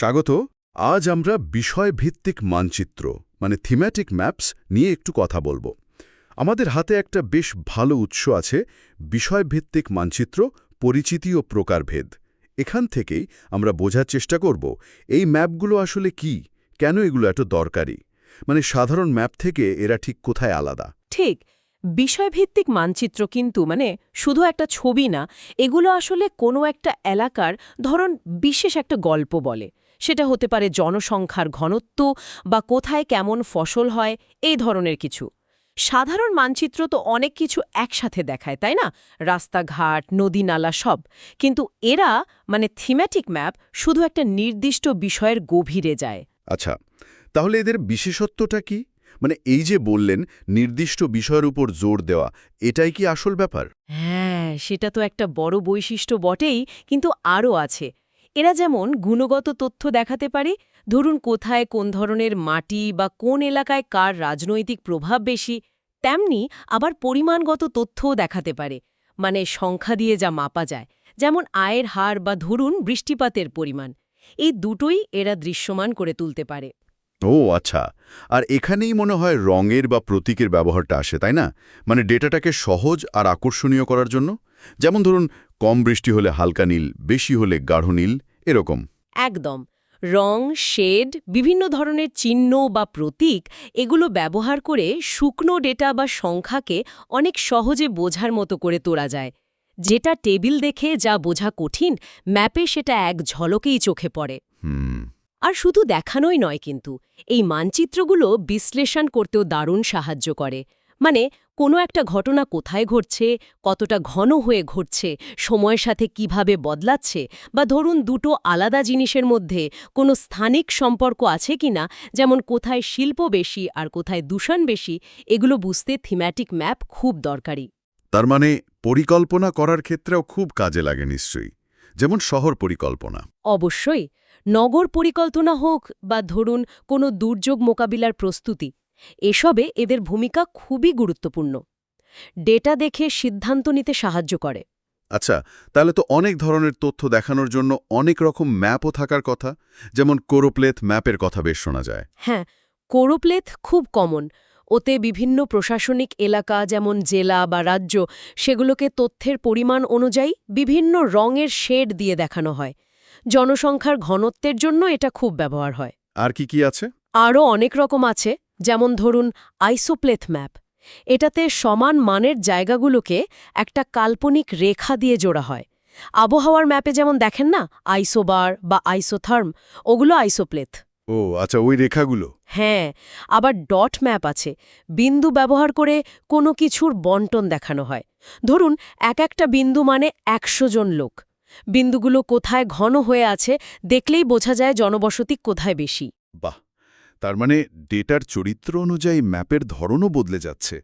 স্বাগত, আজ আমরা বিষয়ভিত্তিক মানচিত্র মানে থিম্যাটিক ম্যাপস নিয়ে একটু কথা বলব। আমাদের হাতে একটা বেশ ভালো উৎস আছে, বিষয়ভিত্তিক মানচিত্র, পরিচিতি ও প্রকারভেদ। এখান থেকেই আমরা বোঝার চেষ্টা করব, এই ম্যাপগুলো আসলে কি? কেন এগুলো এত দরকারি? মানে সাধারণ ম্যাপ থেকে এরা ঠিক কোথায় আলাদা? ঠিক, বিষয়ভিত্তিক মানচিত্র কিন্তু মানে শুধু একটা ছবি না, এগুলো আসলে কোনো একটা এলাকার, ধরন বিশেষ একটা গল্প বলে। সেটা হতে পারে জনসংখ্যার ঘনত্ব বা কোথায় কেমন ফসল হয় এই ধরনের কিছু। সাধারণ মানচিত্র তো অনেক কিছু একসাথে দেখায় তাই না? রাস্তাঘাট নদী নালা সব। কিন্তু এরা মানে থিম্যাটিক ম্যাপ শুধু একটা নির্দিষ্ট বিষয়ের গভীরে যায়। আচ্ছা তাহলে এদের বিশেষত্বটা কি? মানে এই যে বললেন নির্দিষ্ট বিষয়ের উপর জোর দেওয়া এটাই কি আসল ব্যাপার? হ্যাঁ সেটা তো একটা বড় বৈশিষ্ট্য বটেই কিন্তু আরও আছে। এরা যেমন গুণগত তথ্য দেখাতে পারে, ধরুন কোথায় কোন ধরনের মাটি বা কোন এলাকায় কার রাজনৈতিক প্রভাব বেশি, তেমনি আবার পরিমাণগত তথ্যও দেখাতে পারে। মানে সংখ্যা দিয়ে যা মাপা যায়, যেমন আয়ের হার বা ধরুন বৃষ্টিপাতের পরিমাণ। এই দুটোই এরা দৃশ্যমান করে তুলতে পারে। ও আচ্ছা। আর এখানেই মনে হয় রঙের বা প্রতীকের ব্যবহারটা আসে তাই না? মানে ডেটাটাকে সহজ আর আকর্ষণীয় করার জন্য? যেমন ধরুন কম বৃষ্টি হলে হালকা নীল বেশি হলে গাঢ় নীল এরকম। একদম। রং শেড বিভিন্ন ধরনের চিহ্ন বা প্রতীক এগুলো ব্যবহার করে শুকনো ডেটা বা সংখ্যাকে অনেক সহজে বোঝার মতো করে তোলা যায়। যেটা টেবিল দেখে যা বোঝা কঠিন ম্যাপে সেটা এক ঝলকেই চোখে পড়ে। হুম। আর শুধু দেখানোই নয় কিন্তু, এই মানচিত্রগুলো বিশ্লেষণ করতেও দারুণ সাহায্য করে। মানে কোনো একটা ঘটনা কোথায় ঘটছে, কতটা ঘন হয়ে ঘটছে, সময়ের সাথে কীভাবে বদলাচ্ছে, বা ধরুন দুটো আলাদা জিনিসের মধ্যে কোনো স্থানিক সম্পর্ক আছে কিনা, যেমন কোথায় শিল্প বেশি আর কোথায় দূষণ বেশি, এগুলো বুঝতে থিম্যাটিক ম্যাপ খুব দরকারি। তার মানে পরিকল্পনা করার ক্ষেত্রেও খুব কাজে লাগে নিশ্চয়ই। যেমন শহর পরিকল্পনা। অবশ্যই নগর পরিকল্পনা হোক বা ধরুন কোনো দুর্যোগ মোকাবিলার প্রস্তুতি এসবে এদের ভূমিকা খুবই গুরুত্বপূর্ণ। ডেটা দেখে সিদ্ধান্ত নিতে সাহায্য করে। আচ্ছা তাহলে তো অনেক ধরনের তথ্য দেখানোর জন্য অনেক রকম ম্যাপও থাকার কথা যেমন কোরোপ্লেথ ম্যাপের কথা বেশ শোনা যায়। হ্যাঁ কোরোপ্লেথ খুব কমন ওতে বিভিন্ন প্রশাসনিক এলাকা যেমন জেলা বা রাজ্য সেগুলোকে তথ্যের পরিমাণ অনুযায়ী বিভিন্ন রঙের শেড দিয়ে দেখানো হয়। জনসংখ্যার ঘনত্বের জন্য এটা খুব ব্যবহার হয়। আর কি কি আছে? আরও অনেক রকম আছে যেমন ধরুন আইসোপ্লেথ ম্যাপ। এটাতে সমান মানের জায়গাগুলোকে একটা কাল্পনিক রেখা দিয়ে জোড়া হয়। আবহাওয়ার ম্যাপে যেমন দেখেন না আইসোবার বা আইসোথার্ম ওগুলো আইসোপ্লেথ। ও আচ্ছা ওই রেখাগুলো? হ্যাঁ আবার ডট ম্যাপ আছে। বিন্দু ব্যবহার করে কোনো কিছুর বন্টন দেখানো হয়। ধরুন এক একটা বিন্দু মানে একশো জন লোক। বিন্দুগুলো কোথায় ঘন হয়ে আছে দেখলেই বোঝা যায় জনবসতি কোথায় বেশি। বাহ! তার মানে ডেটার চরিত্র অনুযায়ী ম্যাপের ধরনও বদলে যাচ্ছে।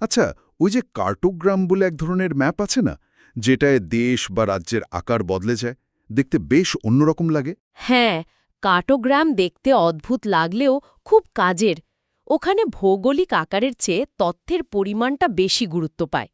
আচ্ছা ওই যে কার্টোগ্রাম বলে এক ধরনের ম্যাপ আছে না যেটায় দেশ বা রাজ্যের আকার বদলে যায়? দেখতে বেশ অন্যরকম লাগে। হ্যাঁ কার্টোগ্রাম দেখতে অদ্ভুত লাগলেও খুব কাজের। ওখানে ভৌগোলিক আকারের চেয়ে তথ্যের পরিমাণটা বেশি গুরুত্ব পায়।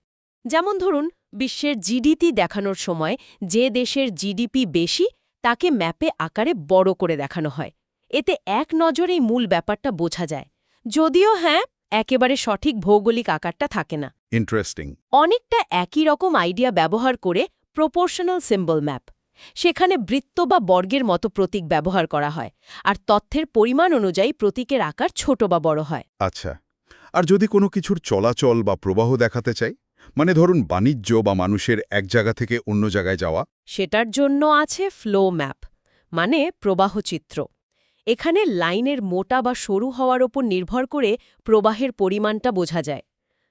যেমন ধরুন বিশ্বের জিডিপি দেখানোর সময় যে দেশের জিডিপি বেশি তাকে ম্যাপে আকারে বড় করে দেখানো হয়। এতে এক নজরেই মূল ব্যাপারটা বোঝা যায়। যদিও হ্যাঁ একেবারে সঠিক ভৌগোলিক আকারটা থাকে না। ইন্টারেস্টিং অনেকটা একই রকম আইডিয়া ব্যবহার করে প্রপোর্শনাল সিম্বল ম্যাপ। সেখানে বৃত্ত বা বর্গের মতো প্রতীক ব্যবহার করা হয় আর তথ্যের পরিমাণ অনুযায়ী প্রতীকের আকার ছোট বা বড় হয়। আচ্ছা আর যদি কোনো কিছুর চলাচল বা প্রবাহ দেখাতে চাই? মানে ধরুন বাণিজ্য বা মানুষের এক জায়গা থেকে অন্য জায়গায় যাওয়া। সেটার জন্য আছে ফ্লো ম্যাপ মানে প্রবাহ চিত্র। এখানে লাইনের মোটা বা সরু হওয়ার ওপর নির্ভর করে প্রবাহের পরিমাণটা বোঝা যায়।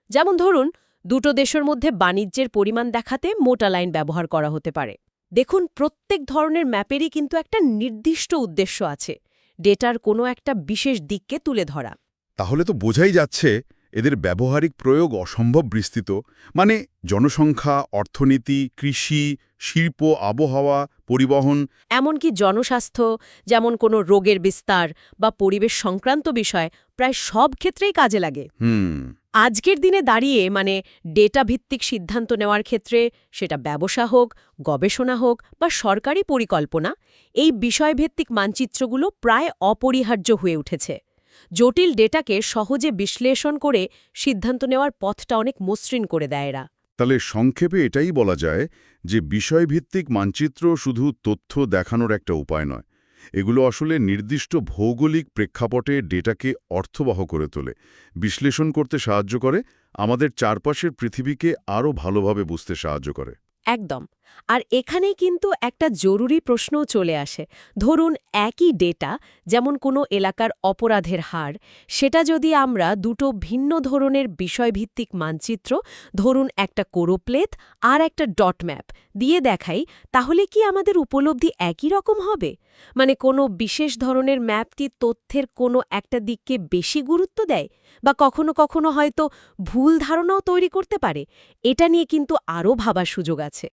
যেমন ধরুন দুটো দেশের মধ্যে বাণিজ্যের পরিমাণ দেখাতে মোটা লাইন ব্যবহার করা হতে পারে। দেখুন প্রত্যেক ধরনের ম্যাপেরই কিন্তু একটা নির্দিষ্ট উদ্দেশ্য আছে। ডেটার কোনো একটা বিশেষ দিককে তুলে ধরা। তাহলে তো বোঝাই যাচ্ছে এদের ব্যবহারিক প্রয়োগ অসম্ভব বিস্তৃত। মানে জনসংখ্যা অর্থনীতি কৃষি শিল্প আবহাওয়া পরিবহন। এমনকি জনস্বাস্থ্য যেমন কোনো রোগের বিস্তার বা পরিবেশ সংক্রান্ত বিষয় প্রায় সব ক্ষেত্রেই কাজে লাগে। হুম। আজকের দিনে দাঁড়িয়ে মানে ডেটা ভিত্তিক সিদ্ধান্ত নেওয়ার ক্ষেত্রে সেটা ব্যবসা হোক, গবেষণা হোক বা সরকারি পরিকল্পনা, এই বিষয়ভিত্তিক মানচিত্রগুলো প্রায় অপরিহার্য হয়ে উঠেছে। জটিল ডেটাকে সহজে বিশ্লেষণ করে সিদ্ধান্ত নেওয়ার পথটা অনেক মসৃণ করে দেয় এরা। তাহলে সংক্ষেপে এটাই বলা যায় যে বিষয়ভিত্তিক মানচিত্র শুধু তথ্য দেখানোর একটা উপায় নয় এগুলো আসলে নির্দিষ্ট ভৌগোলিক প্রেক্ষাপটে ডেটাকে অর্থবহ করে তোলে, বিশ্লেষণ করতে সাহায্য করে, আমাদের চারপাশের পৃথিবীকে আরও ভালোভাবে বুঝতে সাহায্য করে। একদম। আর এখানেই কিন্তু একটা জরুরি প্রশ্নও চলে আসে। ধরুন একই ডেটা, যেমন কোনো এলাকার অপরাধের হার, সেটা যদি আমরা দুটো ভিন্ন ধরনের বিষয়ভিত্তিক মানচিত্র, ধরুন একটা কোরোপ্লেথ আর একটা ডট ম্যাপ দিয়ে দেখাই, তাহলে কি আমাদের উপলব্ধি একই রকম হবে? মানে কোনো বিশেষ ধরনের ম্যাপটি তথ্যের কোনো একটা দিককে বেশি গুরুত্ব দেয়? বা কখনো কখনো হয়তো ভুল ধারণাও তৈরি করতে পারে? এটা নিয়ে কিন্তু আরও ভাবার সুযোগ আছে।